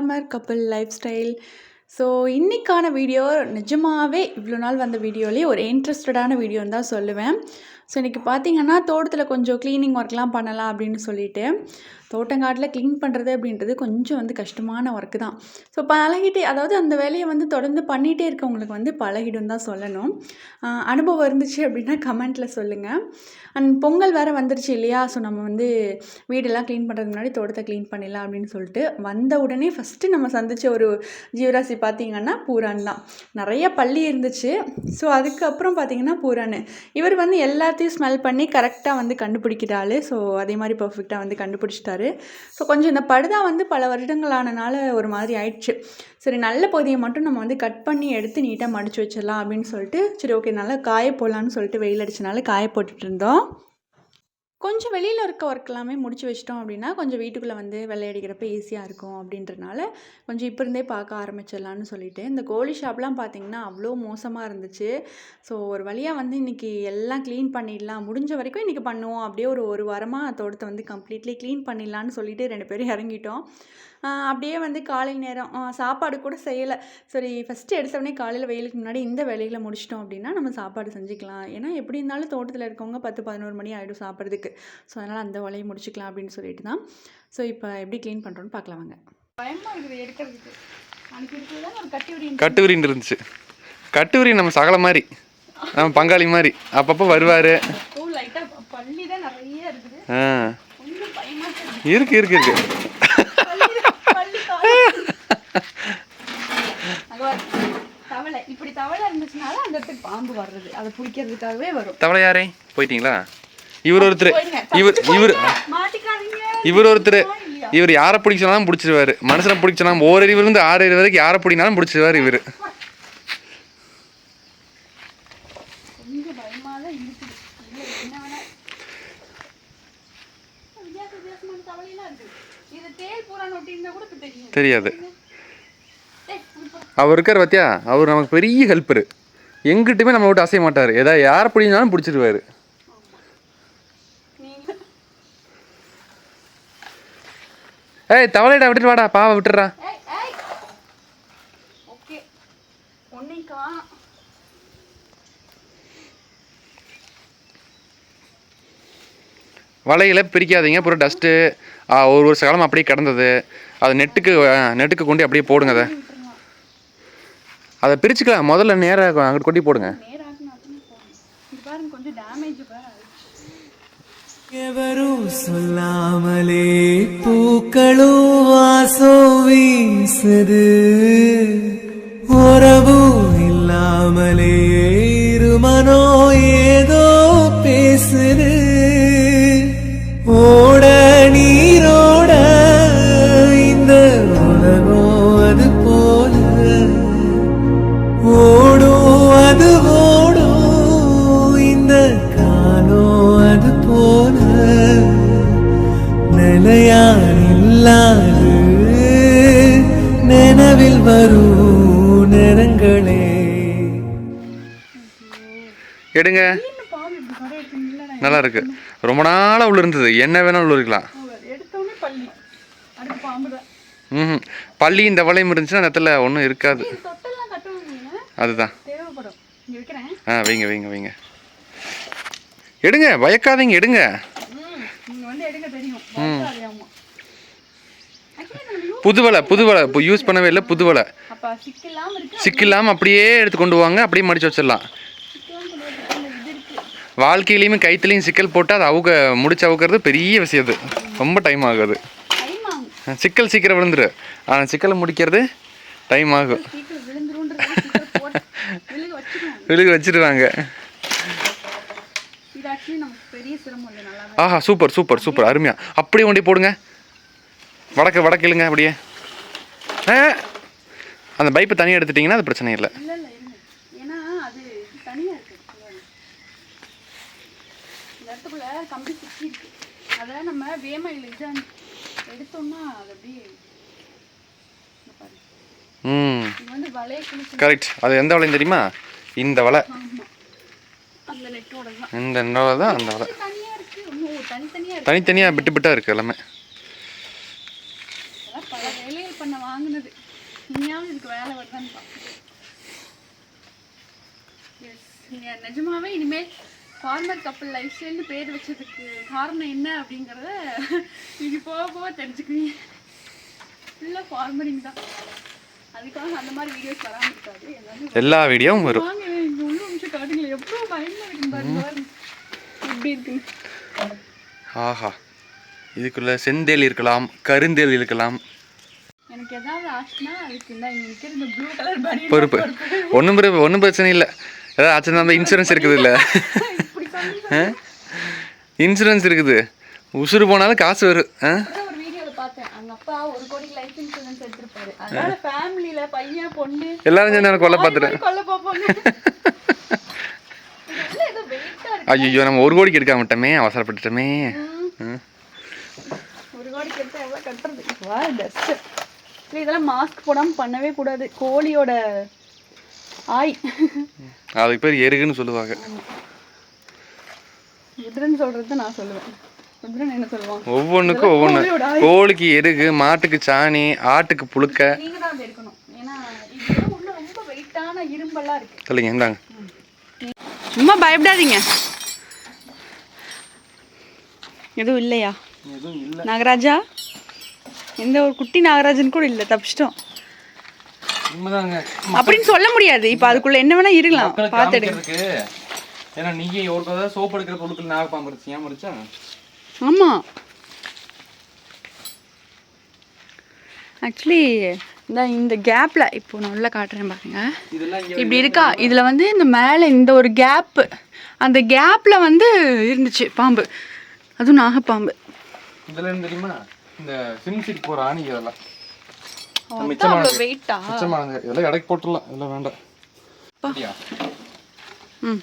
Farmer couple lifestyle. So இன்றைக்கான video நிஜமாகவே இவ்வளோ நாள் வந்த வீடியோலேயே ஒரு இன்ட்ரெஸ்டடான வீடியோன்னு தான் சொல்லுவேன். ஸோ இன்றைக்கி பார்த்தீங்கன்னா தோட்டத்தில் கொஞ்சம் க்ளீனிங் ஒர்க்லாம் பண்ணலாம் அப்படின்னு சொல்லிட்டு தோட்டங்காட்டில் க்ளீன் பண்ணுறது அப்படின்றது கொஞ்சம் வந்து கஷ்டமான ஒர்க்கு தான். ஸோ பழகிட்டே அதாவது அந்த வேலையை வந்து தொடர்ந்து பண்ணிகிட்டே இருக்கவங்களுக்கு வந்து பழகிடும் தான் சொல்லணும். அனுபவம் இருந்துச்சு அப்படின்னா கமெண்ட்டில் சொல்லுங்கள் அண்ட் பொங்கல் வேறு வந்துருச்சு இல்லையா? ஸோ நம்ம வந்து வீடெல்லாம் க்ளீன் பண்ணுறதுக்கு முன்னாடி தோட்டத்தை க்ளீன் பண்ணிடலாம் அப்படின்னு சொல்லிட்டு வந்த உடனே ஃபஸ்ட்டு நம்ம சந்தித்த ஒரு ஜீவராசி பார்த்தீங்கன்னா பூரான் தான் நிறைய பள்ளி இருந்துச்சு. ஸோ அதுக்கப்புறம் பார்த்தீங்கன்னா பூரான் இவர் வந்து எல்லாத்தையும் ஸ்மெல் பண்ணி கரெக்டாக வந்து கண்டுபிடிக்கிறாள் ஸோ அதே மாதிரி பர்ஃபெக்டாக வந்து கண்டுபிடிச்சிட்டாரு. ஸோ கொஞ்சம் இந்த படுதா வந்து பல வருடங்களானனால ஒரு மாதிரி ஆயிடுச்சு. சரி நல்ல பகுதியை மட்டும் நம்ம வந்து கட் பண்ணி எடுத்து நீட்டாக மடித்து வச்சிடலாம் அப்படின்னு சொல்லிட்டு சரி ஓகே நல்லா காய போடலான்னு சொல்லிட்டு வெயில் அடிச்சனால காய போட்டுட்டு இருந்தோம். கொஞ்சம் வெளியில் இருக்க ஒர்க் எல்லாமே முடிச்சு வச்சிட்டோம் அப்படின்னா கொஞ்சம் வீட்டுக்குள்ளே வந்து விளையாடிக்கிறப்ப ஈஸியாக இருக்கும் அப்படின்றனால கொஞ்சம் இப்போ இருந்தே பார்க்க ஆரம்பிச்சிடலான்னு சொல்லிட்டு இந்த கோழி ஷாப்லாம் பார்த்தீங்கன்னா அவ்வளோ மோசமாக இருந்துச்சு. ஸோ ஒரு வழியாக வந்து இன்றைக்கி எல்லாம் க்ளீன் பண்ணிடலாம். முடிஞ்ச வரைக்கும் இன்றைக்கி பண்ணுவோம். அப்படியே ஒரு ஒரு வாரமாக தோட்டத்தை வந்து கம்ப்ளீட்லி க்ளீன் பண்ணிடலான்னு சொல்லிட்டு ரெண்டு பேரும் இறங்கிட்டோம். அப்படியே வந்து காலை நேரம் சாப்பாடு கூட செய்யலை. சரி ஃபஸ்ட்டு எடுத்தவொடனே காலையில் வெயிலுக்கு முன்னாடி இந்த வேலைகளை முடிச்சிட்டோம் அப்படின்னா நம்ம சாப்பாடு செஞ்சுக்கலாம். ஏன்னா எப்படி இருந்தாலும் தோட்டத்தில் இருக்கவங்க பத்து பதினோரு மணி ஆகிடும் சாப்பிட்றதுக்கு. ஸோ அதனால் அந்த வேலையை முடிச்சுக்கலாம் அப்படின்னு சொல்லிட்டு தான். ஸோ இப்போ எப்படி க்ளீன் பண்ணுறோன்னு பார்க்கலாம் வாங்க. பயமாக இருக்குது எடுக்கிறதுக்கு. கட்டி கட்டுவிரின்னு இருந்துச்சு. கட்டுவிரி நம்ம சகல மாதிரி. நம்ம பங்காளி மாதிரி. அப்பப்போ வருவார். இருக்கு இருக்கு இருக்கு பள்ளி பள்ளி காலம். அங்க பாரு. தவளை இப்படி தவளை இருந்துச்சுனால அந்த இடத்துக்கு பாம்பு வர்றது. அதை பிடிக்கிறதுக்காகவே வரும். தவளை யாரே? போயிட்டீங்களா? இவர் ஒருத்தர். இவர் இவர் இவர் ஒருத்தர்? இவர் யாரை பிடிச்சனாலும் பிடிச்சிருவாரு. மனுஷனை பிடிச்சனா ஓரறிவு இருந்து ஆறு அறிவு வரைக்கும் யாரை பிடினாலும் பிடிச்சிருவாரு இவர். தெரியாது. அவர் இருக்கார் பார்த்தியா அவர் நமக்கு பெரிய ஹெல்ப்பரு எங்கிட்டுமே நம்ம விட்டு அசைய மாட்டார். ஏதாவது யாரை பிடினாலும் பிடிச்சிருவாரு. ஏய் தவளைடா விட்டுட்டு வாடா. பாவை விட்டுறா வலையில பிரிக்காதீங்க. அப்புறம் டஸ்ட்டு ஒரு ஒரு சகலம் அப்படியே கிடந்தது. அது நெட்டுக்கு நெட்டுக்கு கொண்டு அப்படியே போடுங்க அதை. அதை பிரிச்சுக்கலாம். முதல்ல நேராக அங்கிட்டு கொட்டி போடுங்க. நேராக எவரும் சொல்லாமலே பூக்களும் வாசோ வீசுது. உறவும் இல்லாமலே இருமனோ ஏதோ பேசுது. நிலையான் இல்லாது நினைவில் வரும் நிறங்களே எடுங்க. நல்லா இருக்கு ரொம்ப நாளாக உள்ள இருந்தது. என்ன வேணாலும் உள்ள இருக்கலாம். ம் பள்ளி இந்த வளையம் இருந்துச்சுன்னா நேரத்தில் ஒன்றும் இருக்காது. அதுதான். தேவைப்படும் இங்க வைக்கிறேன் ஆ வைங்க வைங்க வைங்க. எடுங்க. பயக்காதீங்க எடுங்க புது வலை புது வலை இப்போ யூஸ் பண்ணவே இல்லை புது வலை சிக்கில்லாமல் அப்படியே எடுத்து கொண்டு வாங்க அப்படியே மடிச்சு வச்சிடலாம். வாழ்க்கையிலையுமே கைத்துலையும் சிக்கல் போட்டு அதை அவுக்க முடிச்சு அவுக்கிறது பெரிய விஷயம் அது. ரொம்ப டைம் ஆகுது. சிக்கல் சீக்கிரம் விழுந்துரு. ஆனால் சிக்கலை முடிக்கிறது டைம் ஆகும். விழுக வச்சிருவாங்க. பெரிய சிரமம் ஆஹா சூப்பர் சூப்பர் சூப்பர் அருமையா. அப்படியே ஒண்டி போடுங்க. வடக்கு வடக்கு இழுங்க அப்படியே. அந்த பைப்பை தனியாக எடுத்துட்டிங்கன்னா அது பிரச்சனை இல்லை. நம்ம வேமையில் எடுத்தோம்னா அது அப்படியே ம். கரெக்ட் அது எந்த வலையும் தெரியுமா? இந்த வலை. இந்த வலை தான் அந்த வலை. தனித்தனியாக இருக்கு. தனித்தனியாக பிட்டு பிட்டாக இருக்குது எல்லாமே பல வேலைகள் பண்ண வாங்கினது. இனியாவது இதுக்கு வேலை வருதான்னு நீங்கள் நிஜமாவே இனிமேல் ஃபார்மர் கப்பல் லைஃப் ஸ்டைல்னு பேர் வச்சதுக்கு காரணம் என்ன அப்படிங்கிறத இது போக போக தெரிஞ்சுக்குவீங்க. ஃபுல்லாக ஃபார்மரிங் தான். அதுக்காக அந்த மாதிரி வீடியோஸ் வராமல் இருக்காது. எல்லாமே எல்லா வீடியோவும் வரும். வாங்க இங்கே உள்ள நிமிஷம் காட்டுங்களேன். எவ்வளோ பயமாக இருக்கு பாருங்க. இருக்குன்னு. ஆஹா. இதுக்குள்ள செந்தேல் இருக்கலாம் கருந்தேல் இருக்கலாம். பொறுப்பு. ஒன்றும் ஒன்றும் பிரச்சனை இல்லை. ஏதாவது ஆச்சுன்னா அந்த இன்சூரன்ஸ் இருக்குது இல்லை. இன்சூரன்ஸ் இருக்குது. உசுறு போனாலும் காசு வரும். ஆ? அப்புறம் ஒரு வீடியோல பார்த்தேன். ஐயோ நம்ம ஒரு கோடிக்கு எடுக்க மாட்டோமே அவசரப்பட்டுட்டோமே. ஒரு கோடிக்கு எடுத்தா எவ்வளவு கட்டுறது? வா டஸ்ட் இதெல்லாம் மாஸ்க் போடாம பண்ணவே கூடாது. கோழியோட ஆய். அதுக்கு பேர் எருகுன்னு சொல்லுவாங்க. ருத்ரன் சொல்றது நான் சொல்லுவேன். ஒவ்வொன்றுக்கும் ஒவ்வொன்று கோழிக்கு எருகு மாட்டுக்கு சாணி ஆட்டுக்கு புழுக்க. சொல்லுங்க இந்தாங்க. சும்மா பயப்படாதீங்க. எதுவும் இல்லையா? நாகராஜா? எந்த ஒரு குட்டி நாகராஜன் கூட இல்லை தப்பிச்சிட்டோம். அப்படின்னு சொல்ல முடியாது. இப்போ அதுக்குள்ள என்ன வேணா இருக்கலாம். பார்த்துடுங்க ஏன்னா நீங்க ஒரு கதை சோப் எடுக்கிற பொருட்கள் நாகப்பாம்பு இருந்துச்சு ஏன் மறிச்சா ஆமா. ஆக்சுவலி இந்த இந்த கேப்ல இப்போ நான் உள்ள காட்டுறேன் பாருங்க. இப்படி இருக்கா? இதுல வந்து இந்த மேலே இந்த ஒரு கேப் அந்த கேப்ல வந்து இருந்துச்சு பாம்பு. அதுவும் நாகப்பாம்பு. இதெல்லாம் தெரியுமா? இந்த சிம் சீட் போற ஆணி இதெல்லாம். மிச்சமானது. இதெல்லாம் எடைக்கு போட்டுடலாம். இதெல்லாம் வேண்டாம்? ம்.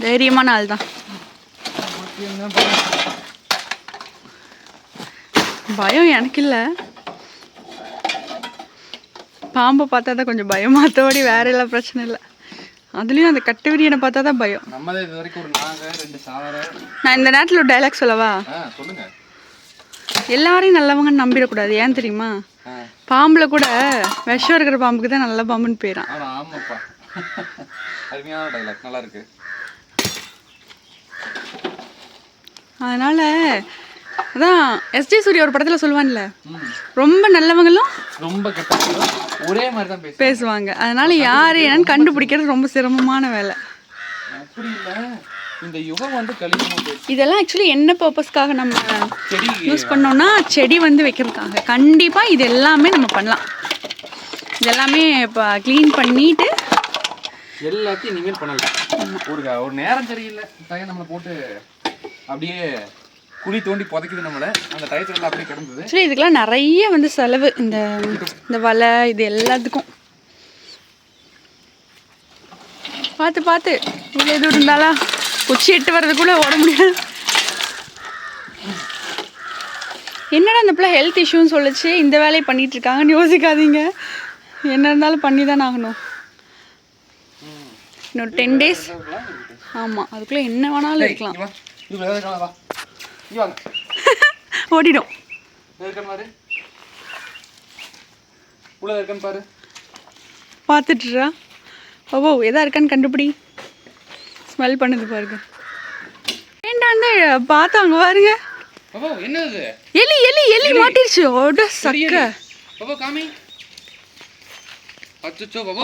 தைரியமான ஆள் தான். பயம்? எனக்கு இல்லை. பாம்பை பார்த்தா தான் கொஞ்சம் பயம் மற்றபடி வேற எல்லாம் பிரச்சனை இல்லை. அதுலேயும் அந்த கட்டுவிரியனை பார்த்தா தான் பயம். நம்மதே இது வரைக்கும் ஒரு நாக ரெண்டு சாவர நான் இந்த நேரத்தில் ஒரு டைலாக் சொல்லவா? சொல்லுங்க. எல்லாரையும் நல்லவங்கன்னு நம்பிடக்கூடாது. ஏன் தெரியுமா? பாம்புல கூட விஷம் இருக்கிற பாம்புக்கு தான் நல்ல பாம்புன்னு பேரான். ஆமாப்பா. அருமையான டைலாக் நல்லா இருக்கு. அதனால அதான் எஸ்டி சூர்யா ஒரு படத்தில் சொல்லுவான்ல. ரொம்ப நல்லவங்களும் ரொம்ப கெட்ட ஒரே மாதிரி தான் பேசுவாங்க. அதனால யார் என்னன்னு கண்டுபிடிக்கிறது ரொம்ப சிரமமான வேலை. இந்த யுகம் வந்து இதெல்லாம் ஆக்சுவலி என்ன பர்பஸ்க்காக நம்ம செடி. யூஸ் பண்ணோம்னா செடி வந்து வைக்கிறதுக்காக. கண்டிப்பாக இது எல்லாமே நம்ம பண்ணலாம். இதெல்லாமே இப்போ க்ளீன் பண்ணிட்டு எல்லாத்தையும் இனிமேல் பண்ணலாம். ஒரு ஒரு நேரம் சரியில்லை. நம்மளை போட்டு அப்படியே குழி தோண்டி புதைக்குது நம்மளை. அந்த டயத்துல அப்படியே கிடந்தது. ஆக்சுவலி இதுக்கெல்லாம் நிறைய வந்து செலவு. இந்த இந்த வலை இது எல்லாத்துக்கும். பார்த்து பார்த்து. இவ்வளோ இது இருந்தாலா குச்சி எட்டு வர்றதுக்குள்ளே ஓட முடியாது. என்னடா இந்த பிள்ளை ஹெல்த் இஷ்யூன்னு சொல்லுச்சு? இந்த வேலையை பண்ணிட்டு இருக்காங்கன்னு யோசிக்காதீங்க. என்ன இருந்தாலும் பண்ணி தான் ஆகணும். இன்னொரு டென் டேஸ் ஆமாம் அதுக்குள்ளே என்ன வேணாலும் இருக்கலாம். ஓடிடும். பாரு. பார்த்துட்டுறா. ஓ எதா இருக்கான்னு கண்டுபிடி. ஸ்மெல் பண்ணுது பாருங்க. வேண்டாண்டு பார்த்தா அங்கே பாருங்க எலி எலி எலி மாட்டிருச்சு. ஓட சக்க.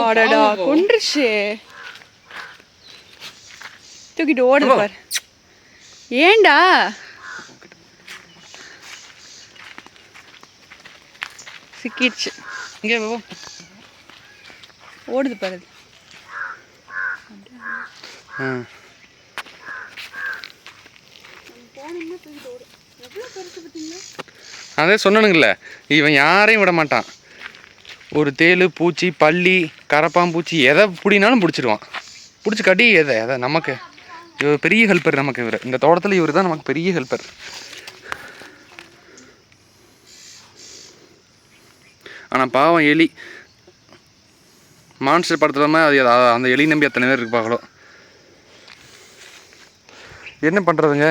அடடா கொண்டுருச்சு தூக்கிட்டு ஓடுது பாரு. ஏன்டா சிக்கிடுச்சு. இங்கே ஓடுது பாரு அதே. சொன்னனுங்கல்ல இவன் யாரையும் விட மாட்டான். ஒரு தேள் பூச்சி பள்ளி கரப்பாம்பூச்சி எதை பிடினாலும் பிடிச்சிடுவான். பிடிச்சி கட்டி எதை? எதை? நமக்கு. இவர் பெரிய ஹெல்ப்பர் நமக்கு இவர். இந்த தோட்டத்தில் இவர் தான் நமக்கு பெரிய ஹெல்ப்பர் ஆனால் பாவம் எலி. மான்ஸ்டர் படத்தில் அது அந்த எலி நம்பி அத்தனை பேர் இருப்பாங்களோ என்ன பண்ணுறதுங்க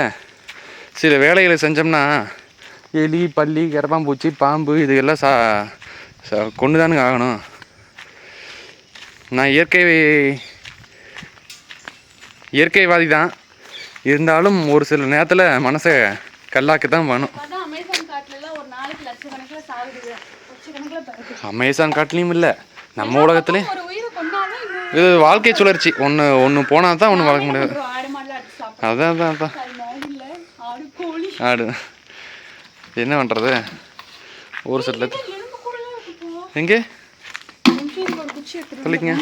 சில வேலைகளை செஞ்சோம்னா எலி பல்லி கரப்பாம்பூச்சி பாம்பு இதுயெல்லாம் சா சா கொண்டு தானுங்க ஆகணும். நான் இயற்கை இயற்கைவாதி தான் இருந்தாலும் ஒரு சில நேரத்தில் மனசை கல்லாக்க தான் வேணும். அமேசான் காட்டுலேயும் இல்லை. நம்ம உலகத்துலேயும் இது வாழ்க்கை சுழற்சி. ஒன்று ஒன்று போனால் தான் ஒன்று வளர்க்க முடியாது. ஆடு அதான் அதான் அதான். ஆடு ஆடு. என்ன பண்ணுறது ஒரு இருக்குப்பா எங்கே சொல்லிக்கங்க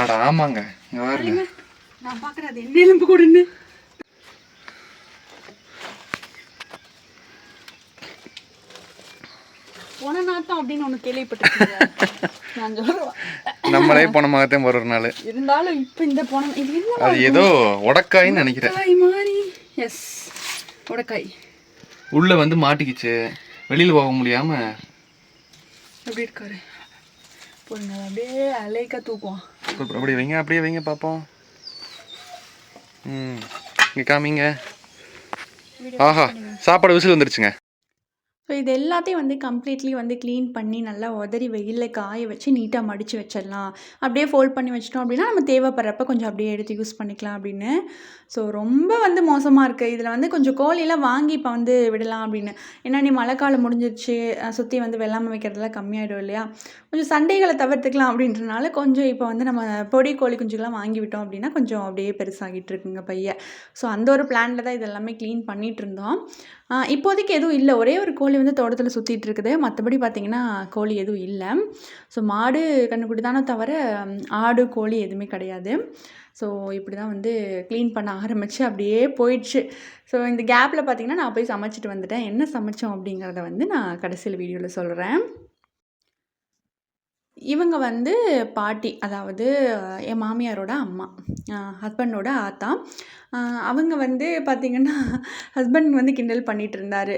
அட ஆமாங்க. இங்கே பாருங்க. நான் பார்க்குறேன் அது என்ன எலும்பு கூடன்னு. நாட்டம் அப்படின்னு ஒன்று சொல்லுவேன் நம்மளே போன மாதத்தையும் ஒரு நாள். இருந்தாலும் இப்போ இந்த இது என்ன அது ஏதோ உடக்காயின்னு நினைக்கிறேன். மாதிரி. எஸ் உடக்காய். உள்ளே வந்து மாட்டிக்கிச்சு. வெளியில் போக முடியாமல் எப்படி இருக்காரு. அதை அப்படியே அலைக்கா தூக்குவான். அப்படி வைங்க அப்படியே வைங்க பார்ப்போம். ம். இங்கே காமிங்க. ஆஹா சாப்பாடு விசில் வந்துருச்சுங்க. ஸோ இது எல்லாத்தையும் வந்து கம்ப்ளீட்லி வந்து க்ளீன் பண்ணி நல்லா உதறி வெயிலில் காய வச்சு நீட்டாக மடித்து வச்சிடலாம். அப்படியே ஃபோல்ட் பண்ணி வச்சிட்டோம் அப்படின்னா நம்ம தேவைப்படுறப்ப கொஞ்சம் அப்படியே எடுத்து யூஸ் பண்ணிக்கலாம் அப்படின்னு. ஸோ ரொம்ப வந்து மோசமாக இருக்குது இதில் வந்து கொஞ்சம் கோழியெல்லாம் வாங்கி இப்போ வந்து விடலாம் அப்படின்னு. ஏன்னா நீ மழை காலம் முடிஞ்சிருச்சு சுற்றி வந்து வெள்ளாமை வைக்கிறதுலாம் கம்மியாயிடும் இல்லையா? கொஞ்சம் சண்டைகளை தவிர்த்துக்கலாம் அப்படின்றனால கொஞ்சம் இப்போ வந்து நம்ம பொடி கோழி குஞ்சுக்கெல்லாம் வாங்கி விட்டோம் அப்படின்னா கொஞ்சம் அப்படியே பெருசாகிட்டு இருக்குங்க பையன் ஸோ அந்த ஒரு பிளானில் தான் இது எல்லாமே க்ளீன் பண்ணிகிட்டு இருந்தோம். இப்போதைக்கு எதுவும் இல்லை. ஒரே ஒரு கோழி வந்து தோட்டத்தில் சுற்றிட்டு இருக்குது மற்றபடி பார்த்திங்கன்னா கோழி எதுவும் இல்லை. ஸோ மாடு கண்ணுக்குட்டி தானே தவிர ஆடு கோழி எதுவுமே கிடையாது. ஸோ இப்படி தான் வந்து க்ளீன் பண்ண ஆரம்பித்து அப்படியே போயிடுச்சு. ஸோ இந்த கேப்பில் பார்த்திங்கன்னா நான் போய் சமைச்சிட்டு வந்துட்டேன். என்ன சமைச்சோம் அப்படிங்கிறத வந்து நான் கடைசியில் வீடியோவில் சொல்கிறேன் இவங்க வந்து பாட்டி அதாவது என் மாமியாரோட அம்மா ஹஸ்பண்டோட ஆத்தா. அவங்க வந்து பார்த்திங்கன்னா ஹஸ்பண்ட் வந்து கிண்டல் பண்ணிட்டு இருந்தார்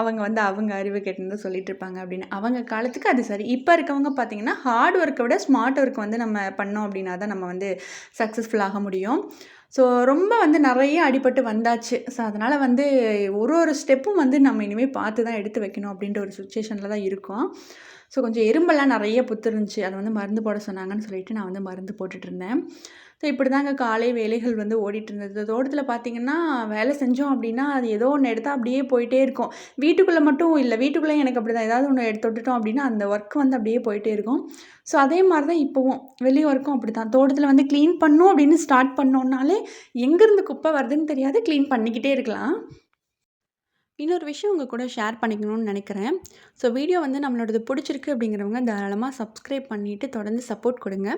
அவங்க வந்து அவங்க அறிவு கேட்டுன்னு சொல்லிட்டு இருப்பாங்க அப்படின்னு. அவங்க காலத்துக்கு அது சரி. இப்போ இருக்கவங்க பார்த்திங்கன்னா ஹார்ட் ஒர்க்கை விட ஸ்மார்ட் ஒர்க் வந்து நம்ம பண்ணோம் அப்படின்னா தான் நம்ம வந்து சக்ஸஸ்ஃபுல்லாக முடியும். ஸோ ரொம்ப வந்து நிறைய அடிபட்டு வந்தாச்சு. ஸோ அதனால் வந்து ஒரு ஒரு ஸ்டெப்பும் வந்து நம்ம இனிமேல் பார்த்து தான் எடுத்து வைக்கணும் அப்படின்ற ஒரு சுச்சுவேஷனில் தான் இருக்கோம். ஸோ கொஞ்சம் எறும்பெல்லாம் நிறைய புத்துருந்துச்சு. அதை வந்து மருந்து போட சொன்னாங்கன்னு சொல்லிட்டு நான் வந்து மருந்து போட்டுட்டு இருந்தேன் ஸோ இப்படி தாங்க காலை வேலைகள் வந்து ஓடிட்டு இருந்தது தோட்டத்தில் பார்த்தீங்கன்னா வேலை செஞ்சோம் அப்படின்னா அது ஏதோ ஒன்று எடுத்தால் அப்படியே போயிட்டே இருக்கும். வீட்டுக்குள்ளே மட்டும் இல்லை வீட்டுக்குள்ளே எனக்கு அப்படி தான் ஏதாவது ஒன்று எடுத்து விட்டுட்டோம் அப்படின்னா அந்த ஒர்க் வந்து அப்படியே போயிட்டே இருக்கும். ஸோ அதே மாதிரி தான் இப்போவும். வெளி ஒர்க்கும் அப்படி தான் தோட்டத்தில் வந்து க்ளீன் பண்ணும் அப்படின்னு ஸ்டார்ட் பண்ணோன்னாலே எங்கேருந்து குப்பை வருதுன்னு தெரியாது. க்ளீன் பண்ணிக்கிட்டே இருக்கலாம். இன்னொரு விஷயம் உங்கள் கூட ஷேர் பண்ணிக்கணும்னு நினைக்கிறேன். ஸோ வீடியோ வந்து நம்மளோடது பிடிச்சிருக்கு அப்படிங்கிறவங்க தாராளமாக சப்ஸ்கிரைப் பண்ணிவிட்டு தொடர்ந்து சப்போர்ட் கொடுங்க.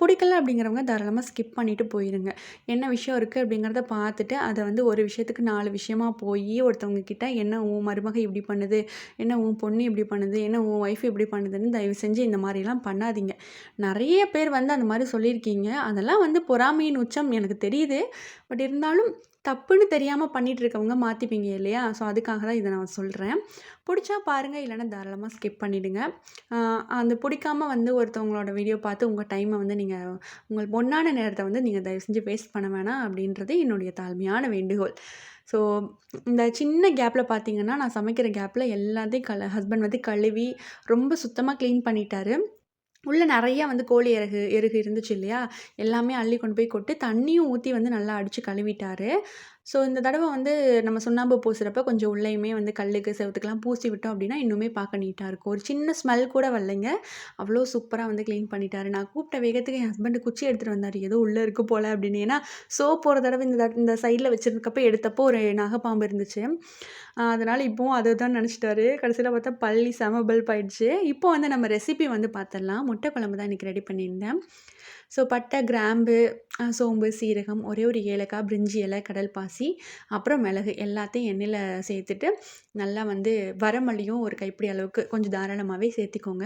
பிடிக்கல அப்படிங்கிறவங்க தாராளமாக ஸ்கிப் பண்ணிவிட்டு போயிடுங்க என்ன விஷயம் இருக்குது அப்படிங்கிறத பார்த்துட்டு அதை வந்து ஒரு விஷயத்துக்கு நாலு விஷயமா போய் ஒருத்தவங்க கிட்ட என்ன உன் மருமக இப்படி பண்ணுது என்ன உன் பொண்ணு இப்படி பண்ணுது என்ன உன் ஒய்ஃப் இப்படி பண்ணுதுன்னு தயவு செஞ்சு இந்த மாதிரிலாம் பண்ணாதீங்க. நிறைய பேர் வந்து அந்த மாதிரி சொல்லியிருக்கீங்க. அதெல்லாம் வந்து பொறாமையின் உச்சம் எனக்கு தெரியுது. பட் இருந்தாலும் தப்புன்னு தெரியாமல் பண்ணிட்டு இருக்கவங்க மாற்றிப்பீங்க இல்லையா? ஸோ அதுக்காக தான் இதை நான் சொல்கிறேன் பிடிச்சா பாருங்கள் இல்லைன்னா தாராளமாக ஸ்கிப் பண்ணிவிடுங்க அந்த பிடிக்காம வந்து ஒருத்தவங்களோட வீடியோ பார்த்து உங்கள் டைமை வந்து நீங்கள் உங்கள் பொன்னான நேரத்தை வந்து நீங்கள் தயவு செஞ்சு வேஸ்ட் பண்ண வேணாம் அப்படின்றது என்னுடைய தாழ்மையான வேண்டுகோள். ஸோ இந்த சின்ன கேப்பில் பார்த்தீங்கன்னா நான் சமைக்கிற கேப்பில் எல்லாத்தையும் கல ஹஸ்பண்ட் வந்து கழுவி ரொம்ப சுத்தமாக க்ளீன் பண்ணிட்டாரு. உள்ளே நிறையா வந்து கோழி இறகு எருகு இருந்துச்சு இல்லையா? எல்லாமே அள்ளி கொண்டு போய் கொட்டு தண்ணியும் ஊற்றி வந்து நல்லா அடித்து கழுவிட்டார். ஸோ இந்த தடவை வந்து நம்ம சுண்ணாம்பு பூசுகிறப்ப கொஞ்சம் உள்ளேயுமே வந்து கல்லுக்கு செவத்துக்கெலாம் பூசி விட்டோம் அப்படின்னா இன்னுமே பார்க்க நீட்டாக இருக்கும். ஒரு சின்ன ஸ்மெல் கூட வரலைங்க. அவ்வளோ சூப்பராக வந்து க்ளீன் பண்ணிட்டாரு. நான் கூப்பிட்ட வேகத்துக்கு என் ஹஸ்பண்டு குச்சி எடுத்துகிட்டு வந்தார். ஏதோ உள்ளே இருக்கு போல் அப்படின்னு. ஏன்னா சோப் போகிற தடவை இந்த இந்த சைடில் வச்சுருக்கப்போ எடுத்தப்போ ஒரு நாகப்பாம்பு இருந்துச்சு. அதனால் இப்போவும் அதை தான் நினச்சிட்டாரு. கடைசியில் பார்த்தா பள்ளி செம பல்ப் ஆயிடுச்சு. இப்போ வந்து நம்ம ரெசிபி வந்து பார்த்துடலாம் முட்டை குழம்பு தான் இன்றைக்கி ரெடி பண்ணியிருந்தேன். ஸோ பட்டை கிராம்பு சோம்பு சீரகம் ஒரே ஒரு ஏலக்காய் பிரிஞ்சி இலை கடல் பாசி அப்புறம் மிளகு எல்லாத்தையும் எண்ணெயில் சேர்த்துட்டு நல்லா வந்து வரமல்லியும் ஒரு கைப்பிடி அளவுக்கு கொஞ்சம் தாராளமாகவே சேர்த்திக்கோங்க.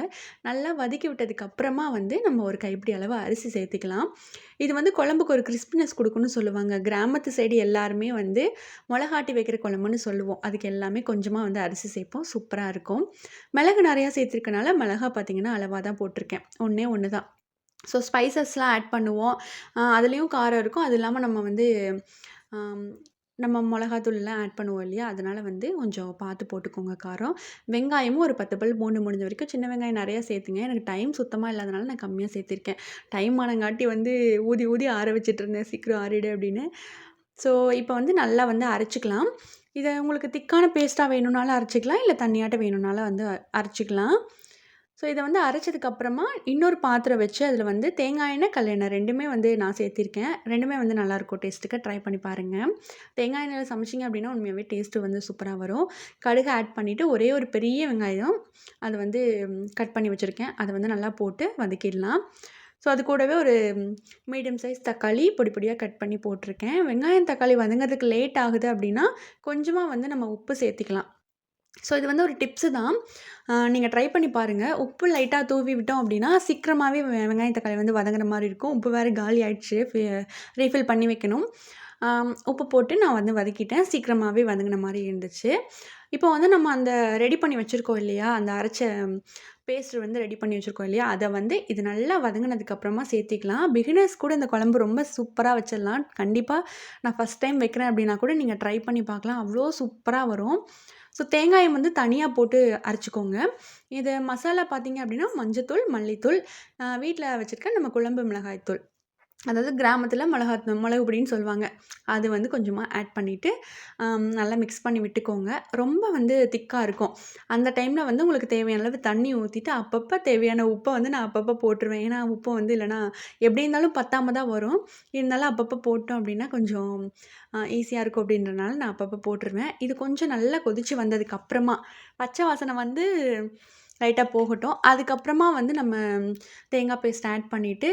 நல்லா வதக்கி விட்டதுக்கு அப்புறமா வந்து நம்ம ஒரு கைப்பிடி அளவு அரிசி சேர்த்துக்கலாம். இது வந்து குழம்புக்கு ஒரு கிறிஸ்பினஸ் கொடுக்குன்னு சொல்லுவாங்க. கிராமத்து சைடு எல்லாருமே வந்து மிளகாட்டி வைக்கிற குழம்புன்னு சொல்லுவோம். அதுக்கு எல்லாமே கொஞ்சமாக வந்து அரிசி சேர்ப்போம். சூப்பராக இருக்கும். மிளகு நிறையா சேர்த்துருக்கனால மிளகா பார்த்திங்கன்னா அளவாக தான் போட்டிருக்கேன். ஒன்றே ஒன்று தான். ஸோ ஸ்பைசஸ்லாம் ஆட் பண்ணுவோம். அதுலேயும் காரம் இருக்கும். அது இல்லாமல் நம்ம வந்து நம்ம மிளகாத்தூள்லாம் ஆட் பண்ணுவோம் இல்லையா? அதனால் வந்து கொஞ்சம் பார்த்து போட்டுக்கோங்க காரம். வெங்காயமும் ஒரு பத்து பல் மூணு முடிஞ்ச வரைக்கும் சின்ன வெங்காயம் நிறையா சேர்த்துங்க. எனக்கு டைம் சுத்தமாக இல்லாதனால நான் கம்மியாக சேர்த்துருக்கேன். டைம் ஆனங்காட்டி வந்து ஊதி ஊதி ஆற வச்சுட்டு இருந்தேன். சீக்கிரம் ஆறிடு அப்படின்னு. ஸோ இப்போ வந்து நல்லா வந்து அரைச்சிக்கலாம். இதை உங்களுக்கு திக்கான பேஸ்ட்டாக வேணும்னாலும் அரைச்சிக்கலாம். இல்லை தண்ணியாட்ட வேணும்னாலும் வந்து அரைச்சிக்கலாம். ஸோ இதை வந்து அரைச்சதுக்கு அப்புறமா இன்னொரு பாத்திரம் வச்சு அதில் வந்து தேங்காய் எண்ணெய் கல்லெண்ணெய் ரெண்டுமே வந்து நான் சேர்த்திருக்கேன். ரெண்டுமே வந்து நல்லாயிருக்கும் டேஸ்ட்டுக்கு ட்ரை பண்ணி பாருங்கள் தேங்காய் எண்ணெயில் சமைச்சிங்க அப்படின்னா உண்மையாகவே டேஸ்ட்டு வந்து சூப்பராக வரும். கடுகு ஆட் பண்ணிவிட்டு ஒரே ஒரு பெரிய வெங்காயம் அது வந்து கட் பண்ணி வச்சுருக்கேன். அதை வந்து நல்லா போட்டு வதக்கிடலாம். ஸோ அது கூடவே ஒரு மீடியம் சைஸ் தக்காளி பொடி பொடியாக கட் பண்ணி போட்டிருக்கேன். வெங்காயம் தக்காளி வதங்கிறதுக்கு லேட் ஆகுது அப்படின்னா கொஞ்சமாக வந்து நம்ம உப்பு சேர்த்திக்கலாம். ஸோ இது வந்து ஒரு டிப்ஸு தான். நீங்கள் ட்ரை பண்ணி பாருங்கள் உப்பு லைட்டாக தூவி விட்டோம் அப்படின்னா சீக்கிரமாகவே வெங்காயத்தக்காளி வந்து வதங்குற மாதிரி இருக்கும். உப்பு வேறு காலி ஆயிடுச்சு. ரீஃபில் பண்ணி வைக்கணும். உப்பு போட்டு நான் வந்து வதக்கிட்டேன். சீக்கிரமாகவே வதங்கின மாதிரி இருந்துச்சு. இப்போ வந்து நம்ம அந்த ரெடி பண்ணி வச்சுருக்கோம் இல்லையா? அந்த அரைச்ச பேஸ்ட் வந்து ரெடி பண்ணி வச்சுருக்கோம் இல்லையா? அதை வந்து இது நல்லா வதங்கினதுக்கப்புறமா சேர்த்திக்கலாம். பிகினர்ஸ் கூட இந்த குழம்பு ரொம்ப சூப்பராக வச்சிடலாம். கண்டிப்பாக நான் ஃபஸ்ட் டைம் வைக்கிறேன் அப்படின்னா கூட நீங்கள் ட்ரை பண்ணி பார்க்கலாம். அவ்வளோ சூப்பராக வரும். ஸோ தேங்காயை வந்து தனியாக போட்டு அரைச்சிக்கோங்க. இது மசாலா பார்த்தீங்க அப்படின்னா மஞ்சத்தூள் மல்லித்தூள் வீட்டில் வச்சுருக்க நம்ம குழம்பு மிளகாய்த்தூள். அதாவது கிராமத்தில் மிளகா மிளகு பொடின்னு சொல்லுவாங்க. அது வந்து கொஞ்சமாக ஆட் பண்ணிவிட்டு நல்லா மிக்ஸ் பண்ணி விட்டுக்கோங்க. ரொம்ப வந்து திக்காக இருக்கும். அந்த டைமில் வந்து உங்களுக்கு தேவையான அளவு தண்ணி ஊற்றிட்டு அப்பப்போ தேவையான உப்பை வந்து நான் அப்பப்போ போட்டுருவேன். ஏன்னா உப்பு வந்து இல்லைனா எப்படி இருந்தாலும் பத்தாமல் தான் வரும். இருந்தாலும் அப்பப்போ போட்டோம் அப்படின்னா கொஞ்சம் ஈஸியாக இருக்கும் அப்படின்றனால நான் அப்பப்போ போட்டுருவேன். இது கொஞ்சம் நல்லா கொதித்து வந்ததுக்கு அப்புறமா பச்சை வாசனை வந்து லைட்டாக போகட்டும். அதுக்கப்புறமா வந்து நம்ம தேங்காய் பேஸ்ட் ஆட் பண்ணிவிட்டு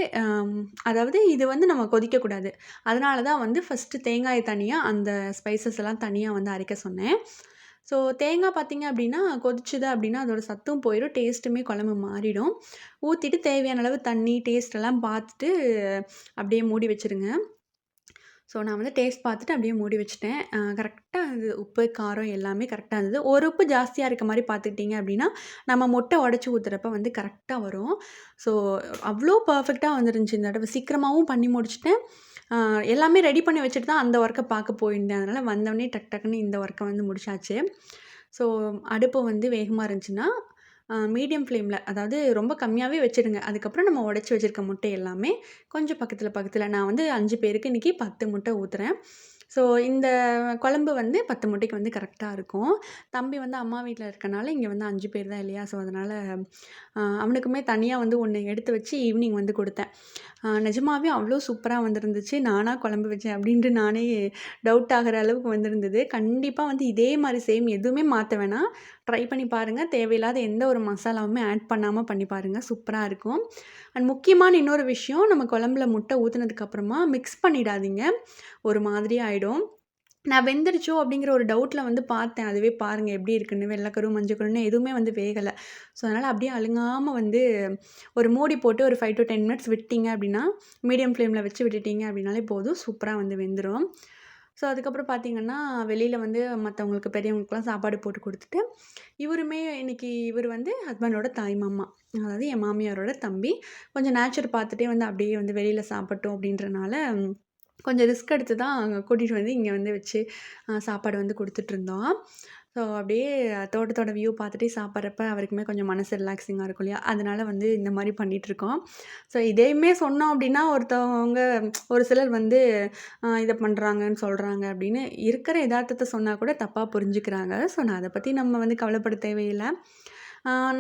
அதாவது இது வந்து நம்ம கொதிக்கக்கூடாது. அதனால தான் வந்து ஃபஸ்ட்டு தேங்காயை தனியாக அந்த ஸ்பைசஸ் எல்லாம் தனியாக வந்து அரைக்க சொன்னேன். ஸோ தேங்காய் பார்த்தீங்க அப்படின்னா கொதிச்சுது அப்படின்னா அதோட சத்தும் போயிடும் டேஸ்ட்டுமே குழம்பு மாறிடும். ஊற்றிட்டு தேவையான அளவு தண்ணி டேஸ்ட் எல்லாம் பார்த்துட்டு அப்படியே மூடி வச்சுருங்க. ஸோ நான் வந்து டேஸ்ட் பார்த்துட்டு அப்படியே மூடி வச்சுட்டேன். கரெக்டாக இருந்தது. உப்பு காரம் எல்லாமே கரெக்டாக இருந்தது. ஒரு உப்பு ஜாஸ்தியாக இருக்க மாதிரி பார்த்துக்கிட்டிங்க அப்படின்னா நம்ம முட்டை உடச்சி ஊற்றுறப்ப வந்து கரெக்டாக வரும். ஸோ அவ்வளோ பர்ஃபெக்டாக வந்துருந்துச்சு இந்த தடவை. சீக்கிரமாகவும் பண்ணி முடிச்சிட்டேன். எல்லாமே ரெடி பண்ணி வச்சுட்டு தான் அந்த ஒர்க்கை பார்க்க போயிருந்தேன். அதனால் வந்தவொடனே டக் டக்குன்னு இந்த ஒர்க்கை வந்து முடிச்சாச்சு. ஸோ அடுப்பு வந்து வேகமாக இருந்துச்சுன்னா மீடியம் ஃப்ளேமில் அதாவது ரொம்ப கம்மியாகவே வச்சுடுங்க அதுக்கப்புறம் நம்ம உடச்சி வச்சுருக்க முட்டை எல்லாமே கொஞ்சம் பக்கத்தில் பக்கத்தில். நான் வந்து அஞ்சு பேருக்கு இன்றைக்கி பத்து முட்டை ஊற்றுறேன் ஸோ இந்த குழம்பு வந்து பத்து முட்டைக்கு வந்து கரெக்டாக இருக்கும். தம்பி வந்து அம்மா வீட்டில் இருக்கனால இங்கே வந்து அஞ்சு பேர் தான் இல்லையா? ஸோ அதனால் அவனுக்குமே தனியாக வந்து ஒன்று எடுத்து வச்சு ஈவினிங் வந்து கொடுத்தேன். நிஜமாகவே நிஜமாவே அவ்வளோ சூப்பராக வந்திருந்துச்சு. நானாக குழம்பு வச்சேன் அப்படின்ட்டு நானே டவுட் ஆகிற அளவுக்கு வந்திருந்தது. கண்டிப்பாக வந்து இதே மாதிரி சேம் எதுவுமே மாற்ற வேணாம். ட்ரை பண்ணி பாருங்கள் தேவையில்லாத எந்த ஒரு மசாலாவுமே ஆட் பண்ணாமல் பண்ணி பாருங்கள் சூப்பராக இருக்கும். அண்ட் முக்கியமான இன்னொரு விஷயம் நம்ம குழம்புல முட்டை ஊற்றுனதுக்கப்புறமா மிக்ஸ் பண்ணிடாதீங்க. ஒரு மாதிரி ஆகிடும் நான் வெந்துருச்சோ அப்படிங்கிற ஒரு டவுட்டில் வந்து பார்த்தேன். அதுவே பாருங்கள் எப்படி இருக்குன்னு. வெள்ளைக்கரு மஞ்சக்கருன்னு எதுவுமே வந்து வேகலை. ஸோ அதனால் அப்படியே அழுங்காமல் வந்து ஒரு மூடி போட்டு ஒரு ஃபைவ் டு டென் மினிட்ஸ் விட்டிங்க அப்படின்னா மீடியம் ஃப்ளேமில் வச்சு விட்டுட்டீங்க அப்படின்னாலே போதும். சூப்பராக வந்து வெந்துடும் ஸோ அதுக்கப்புறம் பார்த்தீங்கன்னா வெளியில் வந்து மற்றவங்களுக்கு பெரியவங்களுக்குலாம் சாப்பாடு போட்டு கொடுத்துட்டு இவருமே இன்னைக்கு இவர் வந்து ஹஸ்பண்டோட தாய் மாமா. அதாவது என் மாமியாரோட தம்பி. கொஞ்சம் நேச்சர் பார்த்துட்டே வந்து அப்படியே வந்து வெளியில் சாப்பிட்டோம் அப்படின்றனால கொஞ்சம் ரிஸ்க் எடுத்து தான் கூட்டிகிட்டு வந்து இங்கே வந்து வச்சு சாப்பாடு வந்து கொடுத்துட்ருந்தோம் ஸோ அப்படியே தோட்டத்தோட வியூ பார்த்துட்டே சாப்பிட்றப்ப அவருக்குமே கொஞ்சம் மனசு ரிலாக்ஸிங்காக இருக்கும் இல்லையா? அதனால் வந்து இந்த மாதிரி பண்ணிகிட்ருக்கோம் ஸோ இதையுமே சொன்னோம் அப்படின்னா ஒருத்தவங்க ஒரு சிலர் வந்து இதை பண்ணுறாங்கன்னு சொல்கிறாங்க அப்படின்னு இருக்கிற யதார்த்தத்தை சொன்னால் கூட தப்பாக புரிஞ்சுக்கிறாங்க. ஸோ நான் அதை பற்றி நம்ம வந்து கவலைப்பட தேவையில்லை.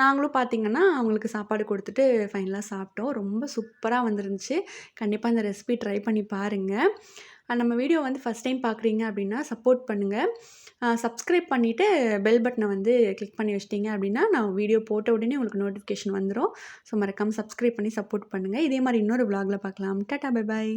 நாங்களும் பார்த்திங்கன்னா அவங்களுக்கு சாப்பாடு கொடுத்துட்டு ஃபைனலாக சாப்பிட்டோம். ரொம்ப சூப்பராக வந்துருந்துச்சு. கண்டிப்பாக அந்த ரெசிபி ட்ரை பண்ணி பாருங்கள் நம்ம வீடியோ வந்து ஃபஸ்ட் டைம் பார்க்குறீங்க அப்படின்னா சப்போர்ட் பண்ணுங்கள் சப்ஸ்கிரைப் பண்ணிவிட்டு பெல் பட்டனை வந்து கிளிக் பண்ணி வச்சிட்டிங்க அப்படின்னா நான் வீடியோ போட்ட உடனே உங்களுக்கு நோட்டிஃபிகேஷன் வந்துடும் ஸோ மறக்காமல் சப்ஸ்கிரைப் பண்ணி சப்போர்ட் பண்ணுங்கள் இதே மாதிரி இன்னொரு vlogல பார்க்கலாம். Tata bye bye